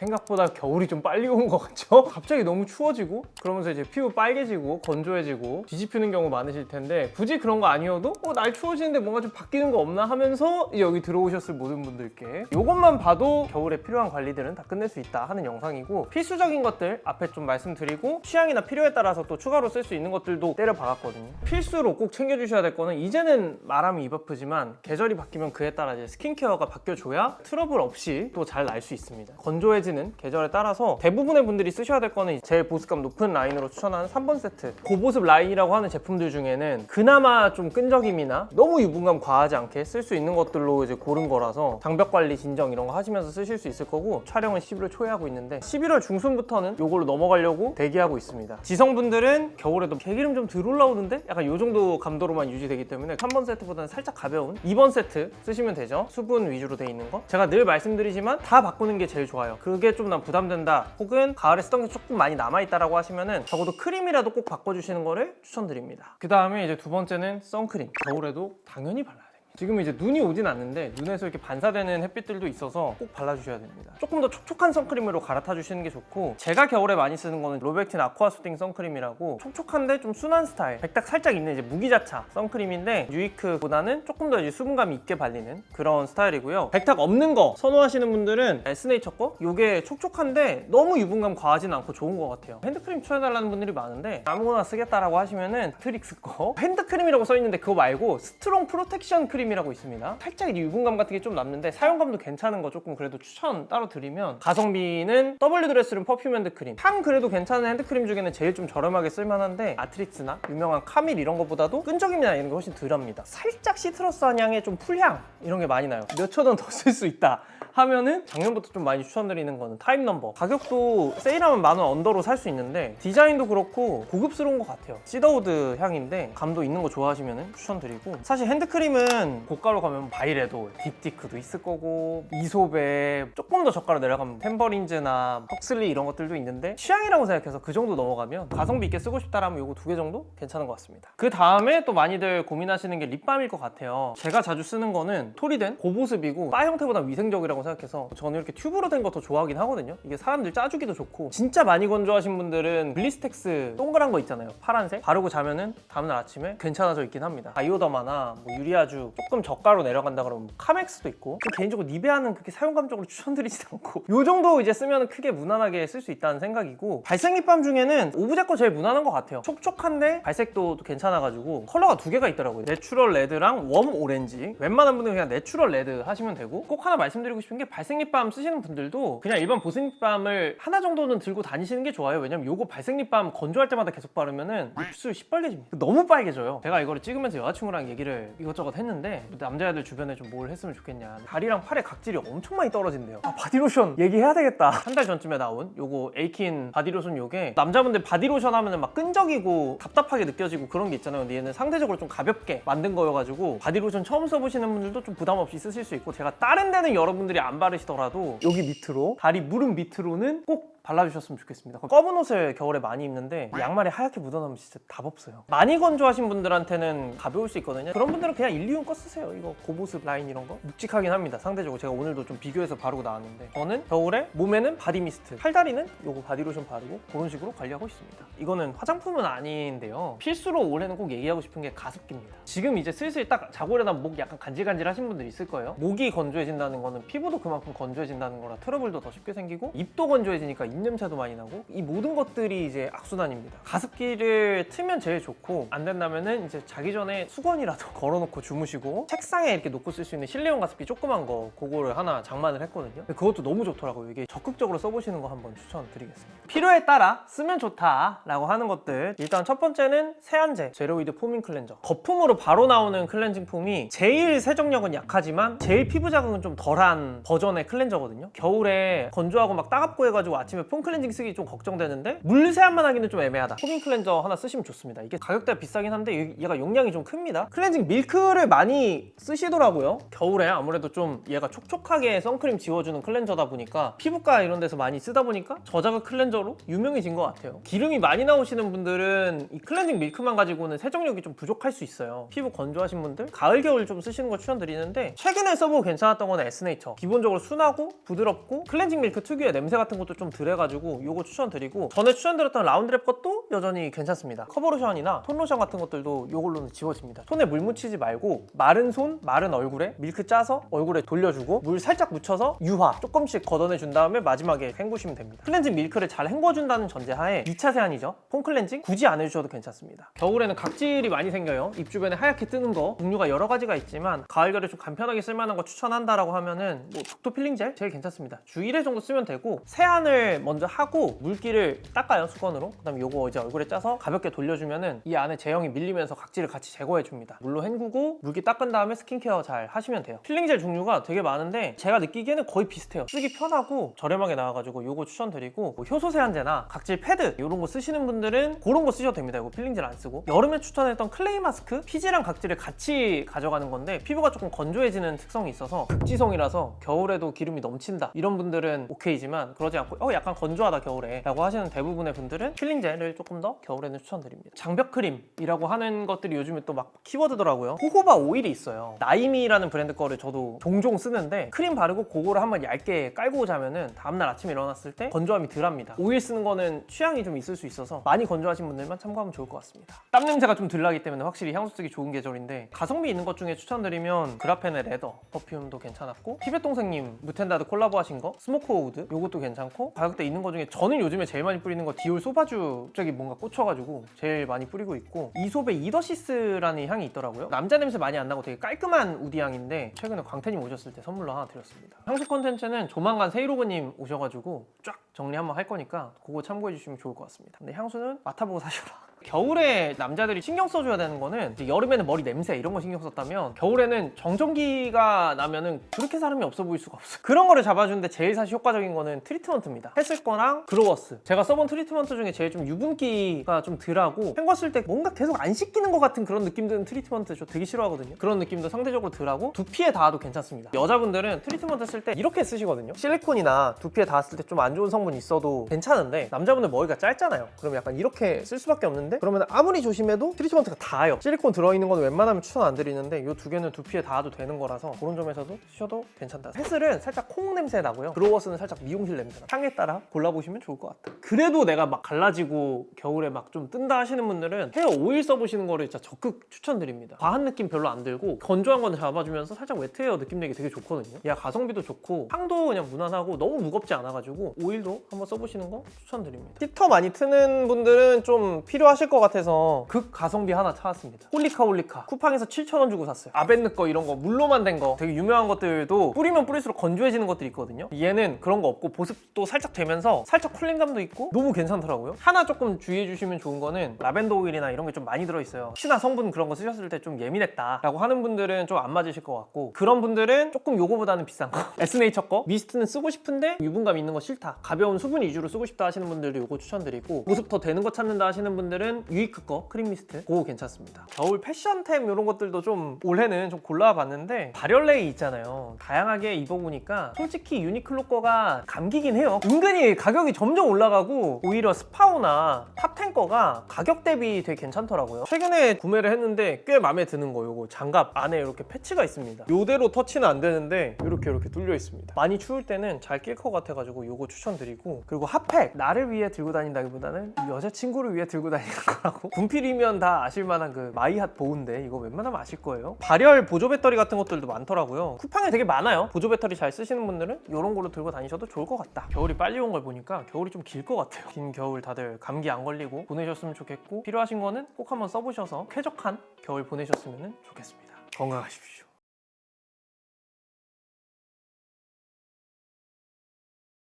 생각보다 겨울이 좀 빨리 온 것 같죠? 갑자기 너무 추워지고 그러면서 이제 피부 빨개지고 건조해지고 뒤집히는 경우 많으실 텐데 굳이 그런 거 아니어도 어, 날 추워지는데 뭔가 좀 바뀌는 거 없나 하면서 여기 들어오셨을 모든 분들께 이것만 봐도 겨울에 필요한 관리들은 다 끝낼 수 있다 하는 영상이고 필수적인 것들 앞에 좀 말씀드리고 취향이나 필요에 따라서 또 추가로 쓸 수 있는 것들도 때려 박았거든요 필수로 꼭 챙겨주셔야 될 거는 이제는 말하면 입 아프지만 계절이 바뀌면 그에 따라 이제 스킨케어가 바뀌어줘야 트러블 없이 또 잘 날 수 있습니다 건조해 지는 계절에 따라서 대부분의 분들이 쓰셔야 될 거는 제일 보습감 높은 라인으로 추천하는 3번 세트. 고보습 라인이라고 하는 제품들 중에는 그나마 좀 끈적임이나 너무 유분감 과하지 않게 쓸 수 있는 것들로 이제 고른 거라서 장벽 관리 진정 이런 거 하시면서 쓰실 수 있을 거고 촬영은 11월 초에 하고 있는데 11월 중순부터는 요걸로 넘어가려고 대기하고 있습니다. 지성분들은 겨울에도 개기름 좀 덜 올라오는데 약간 요 정도 감도로만 유지되기 때문에 3번 세트보다는 살짝 가벼운 2번 세트 쓰시면 되죠. 수분 위주로 돼 있는 거. 제가 늘 말씀드리지만 다 바꾸는 게 제일 좋아요. 그게 좀 난 부담된다. 혹은 가을에 쓰던 게 조금 많이 남아있다라고 하시면은 적어도 크림이라도 꼭 바꿔주시는 거를 추천드립니다. 그 다음에 이제 두 번째는 선크림. 겨울에도 당연히 됩니다 지금 이제 눈이 오진 않는데 눈에서 이렇게 반사되는 햇빛들도 있어서 꼭 발라주셔야 됩니다. 조금 더 촉촉한 선크림으로 갈아타 주시는 게 좋고 제가 겨울에 많이 쓰는 거는 로백틴 아쿠아 소팅 선크림이라고 촉촉한데 좀 순한 스타일 백탁 살짝 있는 이제 무기자차 선크림인데 유이크보다는 조금 더 이제 수분감 있게 발리는 그런 스타일이고요. 백탁 없는 거 선호하시는 분들은 에스네이처 거 이게 촉촉한데 너무 유분감 과하진 않고 좋은 것 같아요. 핸드크림 추천해달라는 분들이 많은데 아무거나 쓰겠다라고 하시면은 트릭스 거 핸드크림이라고 써 있는데 그거 말고 스트롱 프로텍션 크림 크림이라고 있습니다. 살짝 유분감 같은 게 좀 남는데 사용감도 괜찮은 거 조금 그래도 추천 따로 드리면 가성비는 W 드레스룸 퍼퓸 핸드크림 향 그래도 괜찮은 핸드크림 중에는 제일 좀 저렴하게 쓸만한데 아트릭스나 유명한 카밀 이런 것보다도 끈적임이나 이런 게 훨씬 덜합니다. 살짝 시트러스한 향에 좀 풀향 이런 게 많이 나요. 몇천 원 더 쓸 수 있다. 하면은 작년부터 좀 많이 추천드리는 거는 타임 넘버. 가격도 세일하면 만 원 언더로 살 수 있는데 디자인도 그렇고 고급스러운 것 같아요. 시더우드 향인데 감도 있는 거 좋아하시면 추천드리고. 사실 핸드크림은 고가로 가면 바이레도 딥티크도 있을 거고 이솝에 조금 더 저가로 내려가면 템버린즈나 헉슬리 이런 것들도 있는데 취향이라고 생각해서 그 정도 넘어가면 가성비 있게 쓰고 싶다라면 이거 두 개 정도 괜찮은 것 같습니다. 그 다음에 또 많이들 고민하시는 게 립밤일 것 같아요. 제가 자주 쓰는 거는 토리된 고보습이고 바 형태보다 위생적이라고 생각해서 저는 이렇게 튜브로 된 거 더 좋아하긴 하거든요. 이게 사람들 짜주기도 좋고 진짜 많이 건조하신 분들은 블리스텍스 동그란 거 있잖아요. 파란색? 바르고 자면은 다음날 아침에 괜찮아져 있긴 합니다. 바이오더마나 뭐 유리아주 조금 저가로 내려간다 그러면 카맥스도 있고 저 개인적으로 니베아는 그렇게 사용감적으로 추천드리진 않고 요 정도 이제 쓰면 크게 무난하게 쓸 수 있다는 생각이고 발색 립밤 중에는 오브제 거 제일 무난한 것 같아요. 촉촉한데 발색도 괜찮아가지고 컬러가 두 개가 있더라고요. 내추럴 레드랑 웜 오렌지. 웬만한 분들은 그냥 내추럴 레드 하시면 되고 꼭 하나 말씀드리고 싶은 게 발색 립밤 쓰시는 분들도 그냥 일반 보습 립밤을 하나 정도는 들고 다니시는 게 좋아요. 왜냐면 요거 발색 립밤 건조할 때마다 계속 바르면은 입술 시뻘개집니다. 너무 빨개져요. 제가 이거를 찍으면서 여자친구랑 얘기를 이것저것 했는데 남자애들 주변에 좀 뭘 했으면 좋겠냐. 다리랑 팔의 각질이 엄청 많이 떨어진대요. 아 바디로션 얘기해야 되겠다. 한 달 전쯤에 나온 요거 에이킨 바디로션 요게 남자분들 바디로션 하면은 막 끈적이고 답답하게 느껴지고 그런 게 있잖아요. 근데 얘는 상대적으로 좀 가볍게 만든 거여가지고 바디로션 처음 써보시는 분들도 좀 부담 없이 쓰실 수 있고 제가 다른 데는 여러분들이 안 바르시더라도 여기 밑으로 다리 무릎 밑으로는 꼭 발라주셨으면 좋겠습니다. 검은 옷을 겨울에 많이 입는데 양말에 하얗게 묻어나면 진짜 답 없어요. 많이 건조하신 분들한테는 가벼울 수 있거든요. 그런 분들은 그냥 일리온 거 쓰세요. 이거 고보습 라인 이런 거 묵직하긴 합니다. 상대적으로 제가 오늘도 좀 비교해서 바르고 나왔는데 저는 겨울에 몸에는 바디 미스트, 팔다리는 요거 바디로션 바르고 그런 식으로 관리하고 있습니다. 이거는 화장품은 아닌데요. 필수로 올해는 꼭 얘기하고 싶은 게 가습기입니다. 지금 이제 슬슬 딱 자고 일어나면 목 약간 간질간질 하신 분들 있을 거예요. 목이 건조해진다는 거는 피부도 그만큼 건조해진다는 거라 트러블도 더 쉽게 생기고 입도 건조해지니까 입냄새도 많이 나고 이 모든 것들이 이제 악순환입니다. 가습기를 틀면 제일 좋고 안 된다면은 이제 자기 전에 수건이라도 걸어놓고 주무시고 책상에 이렇게 놓고 쓸 수 있는 실내용 가습기 조그만 거 그거를 하나 장만을 했거든요. 그것도 너무 좋더라고요. 이게 적극적으로 써보시는 거 한번 추천드리겠습니다. 필요에 따라 쓰면 좋다라고 하는 것들 일단 첫 번째는 세안제 제로이드 포밍 클렌저 거품으로 바로 나오는 클렌징 폼이 제일 세정력은 약하지만 제일 피부 자극은 좀 덜한 버전의 클렌저거든요. 겨울에 건조하고 막 따갑고 해가지고 아침에 폼 클렌징 쓰기 좀 걱정되는데 물 세안만 하기는 좀 애매하다. 포밍 클렌저 하나 쓰시면 좋습니다. 이게 가격대가 비싸긴 한데 얘- 얘가 용량이 좀 큽니다. 클렌징 밀크를 많이 쓰시더라고요. 겨울에 아무래도 좀 얘가 촉촉하게 선크림 지워주는 클렌저다 보니까 피부과 이런 데서 많이 쓰다 보니까 저자극 클렌저로 유명해진 것 같아요. 기름이 많이 나오시는 분들은 이 클렌징 밀크만 가지고는 세정력이 좀 부족할 수 있어요. 피부 건조하신 분들 가을 겨울 좀 쓰시는 거 추천드리는데 최근에 써보고 괜찮았던 거는 에스네이처. 기본적으로 순하고 부드럽고 클렌징 밀크 특유의 냄새 같은 것도 좀 덜해가지고 요거 추천드리고 전에 추천드렸던 라운드랩 것도 여전히 괜찮습니다. 커버로션이나 톤로션 같은 것들도 요걸로는 지워집니다. 손에 물 묻히지 말고 마른 손, 마른 얼굴에 밀크 짜서 얼굴에 돌려주고 물 살짝 묻혀서 유화 조금씩 걷어내 준 다음에 마지막에 헹구시면 됩니다. 클렌징 밀크를 잘 헹궈준다는 전제하에 2차 세안이죠. 폼 클렌징 굳이 안 해주셔도 괜찮습니다. 겨울에는 각질이 많이 생겨요. 입 주변에 하얗게 뜨는 거 종류가 여러 가지가 있지만 가을 겨울에 좀 간편하게 쓸만한 거 추천한다라고 하면은 뭐 톡토 필링 젤 제일 괜찮습니다. 주 1회 정도 쓰면 되고 세안을 먼저 하고 물기를 닦아요 수건으로. 그다음에 요거 이제 얼굴에 짜서 가볍게 돌려주면은 이 안에 제형이 밀리면서 각질을 같이 제거해 줍니다. 물로 헹구고 물기 닦은 다음에 스킨케어 잘 하시면 돼요. 필링 젤 종류가 되게 많은데 제가 느끼기에는 거의 비슷해요. 쓰기 편하고 저렴하게 나와가지고 요거 추천드리고 뭐 효소 세안제나 각질 패드 이런 거 쓰시는 분들은 그런 거 쓰셔도 됩니다. 이거 필링 젤 안 쓰고 여름에 추천했던 클레이 마스크 피지랑 각질을 같이 가져가는 건데 피부가 조금 건조해지는 특성이 있어서 극지성이라서 겨울에도 기름이 넘친다 이런 분들은 오케이지만 그러지 않고 어 약간 건조하다 겨울에 라고 하시는 대부분의 분들은 필링 젤을 조금 더 겨울에는 추천드립니다. 장벽 크림이라고 하는 것들이 요즘에 또 막 키워드더라고요. 호호바 오일이 있어요. 나이미라는 브랜드 거를 저도 종종 쓰는데 크림 바르고 그거를 한번 얇게 깔고 자면은 다음날 아침에 일어났을 때 건조함이 덜합니다. 오일 쓰는 거는 취향이 좀 있을 수 있어서 많이 건조하신 분들만 참고하면 좋을 것 같습니다. 땀 냄새가 좀 덜 나기 때문에 확실히 향수 쓰기 좋은 계절인데 가성비 있는 것 중에 추천드리면 그라펜의 레더 퍼퓸도 괜찮았고 피벳동생님 무텐다드 콜라보 하신 거 스모크 우드 요것도 괜찮고 가격 대 있는 것 중에 저는 요즘에 제일 많이 뿌리는 거 디올 소바주 갑자기 뭔가 꽂혀가지고 제일 많이 뿌리고 있고 이솝의 이더시스라는 향이 있더라고요. 남자 냄새 많이 안 나고 되게 깔끔한 우디 향인데 최근에 광태님 오셨을 때 선물로 하나 드렸습니다. 향수 컨텐츠는 조만간 세이로그님 오셔가지고 쫙 정리 한번 할 거니까 그거 참고해 주시면 좋을 것 같습니다. 근데 향수는 맡아보고 사셔라 겨울에 남자들이 신경 써줘야 되는 거는 이제 여름에는 머리 냄새 이런 거 신경 썼다면 겨울에는 정전기가 나면은 그렇게 사람이 없어 보일 수가 없어요. 그런 거를 잡아주는데 제일 사실 효과적인 거는 트리트먼트입니다. 했을 거랑 그로워스. 제가 써본 트리트먼트 중에 제일 좀 유분기가 좀 덜하고 헹궜을 때 뭔가 계속 안 씻기는 것 같은 그런 느낌 드는 트리트먼트 저 되게 싫어하거든요. 그런 느낌도 상대적으로 덜하고 두피에 닿아도 괜찮습니다. 여자분들은 트리트먼트 쓸 때 이렇게 쓰시거든요. 실리콘이나 두피에 닿았을 때 좀 안 좋은 성분 있어도 괜찮은데 남자분들 머리가 짧잖아요. 그럼 약간 이렇게 쓸 수밖에 없는데 그러면 아무리 조심해도 트리트먼트가 닿아요. 실리콘 들어있는 건 웬만하면 추천 안 드리는데 이 두 개는 두피에 닿아도 되는 거라서 그런 점에서도 쓰셔도 괜찮다. 햇슬은 살짝 콩 냄새 나고요. 그로워스는 살짝 미용실 냄새 나. 향에 따라 골라보시면 좋을 것 같아요. 그래도 내가 막 갈라지고 겨울에 막 좀 뜬다 하시는 분들은 헤어 오일 써보시는 거를 진짜 적극 추천드립니다. 과한 느낌 별로 안 들고 건조한 거는 잡아주면서 살짝 웨트헤어 느낌 내기 되게 좋거든요. 얘가 가성비도 좋고 향도 그냥 무난하고 너무 무겁지 않아가지고 오일도 한번 써보시는 거 추천드립니다. 히터 많이 트는 분들은 좀 필요하 실 것 같아서 극 가성비 하나 찾았습니다. 홀리카 홀리카 쿠팡에서 7,000원 주고 샀어요. 아벤느 거 이런 거 물로만 된 거 되게 유명한 것들도 뿌리면 뿌릴수록 건조해지는 것들이 있거든요. 얘는 그런 거 없고 보습도 살짝 되면서 살짝 쿨링감도 있고 너무 괜찮더라고요. 하나 조금 주의해 주시면 좋은 거는 라벤더 오일이나 이런 게 좀 많이 들어있어요. 혹시나 성분 그런 거 쓰셨을 때 좀 예민했다 라고 하는 분들은 좀 안 맞으실 것 같고 그런 분들은 조금 요거보다는 비싼 거 에스네이처 거 미스트는 쓰고 싶은데 유분감 있는 거 싫다 가벼운 수분 위주로 쓰고 싶다 하시는 분들도 요거 추천드리고 보습 더 되는 거 찾는다 하시는 분들은 유이크 거 크림 미스트. 그거 괜찮습니다. 겨울 패션템 이런 것들도 좀 올해는 좀 골라봤는데 발열레이 있잖아요. 다양하게 입어보니까 솔직히 유니클로 거가 감기긴 해요. 은근히 가격이 점점 올라가고 오히려 스파오나 탑10 거가 가격 대비 되게 괜찮더라고요. 최근에 구매를 했는데 꽤 마음에 드는 거 요거 장갑 안에 이렇게 패치가 있습니다. 요대로 터치는 안 되는데 이렇게 이렇게 뚫려 있습니다. 많이 추울 때는 잘 낄 것 같아가지고 요거 추천드리고 그리고 핫팩! 나를 위해 들고 다닌다기보다는 여자친구를 위해 들고 다니는 거라고? 군필이면 다 아실만한 그 마이핫 보온데 이거 웬만하면 아실 거예요. 발열 보조 배터리 같은 것들도 많더라고요. 쿠팡에 되게 많아요. 보조 배터리 잘 쓰시는 분들은 이런 걸로 들고 다니셔도 좋을 것 같다. 겨울이 빨리 온 걸 보니까 겨울이 좀 길 것 같아요. 긴 겨울 다들 감기 안 걸리고 보내셨으면 좋겠고 필요하신 거는 꼭 한번 써보셔서 쾌적한 겨울 보내셨으면 좋겠습니다. 건강하십시오